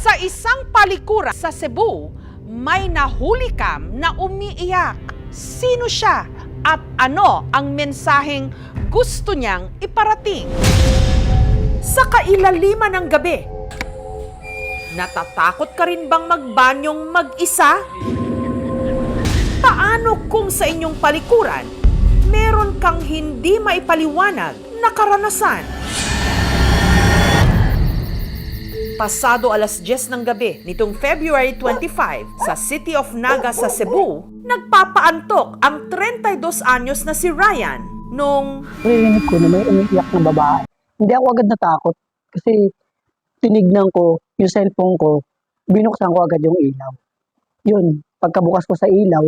Sa isang palikuran sa Cebu, may nahuli kam na umiiyak. Sino siya at ano ang mensaheng gusto niyang iparating? Sa kailaliman ng gabi, natatakot ka rin bang magbanyong mag-isa? Paano kung sa inyong palikuran, meron kang hindi maipaliwanag na karanasan? Pasado alas 10 ng gabi nitong February 25 sa City of Naga sa Cebu, nagpapaantok ang 32 anyos na si Ryan nung Narinig ko na may umiiyak na babae. Hindi ako agad natakot kasi tinignan ko yung cellphone ko, binuksan ko agad yung ilaw. Yun, pagkabukas ko sa ilaw,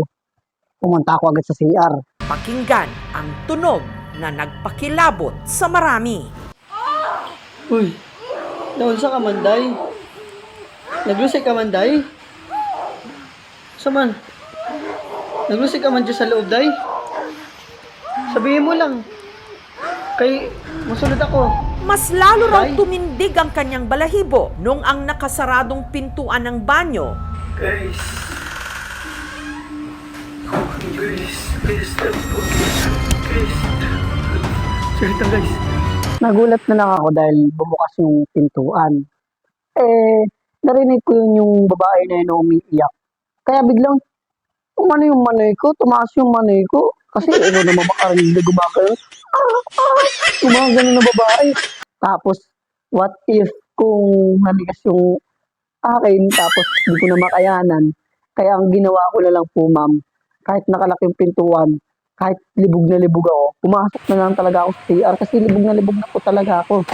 pumunta ako agad sa CR. pakinggan ang tunog na nagpakilabot sa marami. Uy, naon sa kamanday? Naglusay kamanday? Saman? Naglusay ka man dyan sa loob, day? Sabihin mo lang. Kay, masunod ako. Mas lalo raw tumindig ang kanyang balahibo nung ang nakasaradong pintuan ng banyo Guys. Guys, guys, guys. Sorry lang guys. Nagulat na lang ako dahil bumukas yung pintuan. Eh, narinig ko yun yung babae na yun na umiiyak. Kaya biglang, umano yung manoy ko, tumaas yung manoy ko. Kasi ano naman makarinig na gumagano. Ah, ah, gumagano na babae. Tapos, what if kung nanigas yung akin, tapos hindi ko na makayanan. Kaya ang ginawa ko na lang po, ma'am, kahit nakalaki yung pintuan, kahit libog na libog ako, pumasok na lang talaga ako sa CR kasi libog na libog na po talaga ako.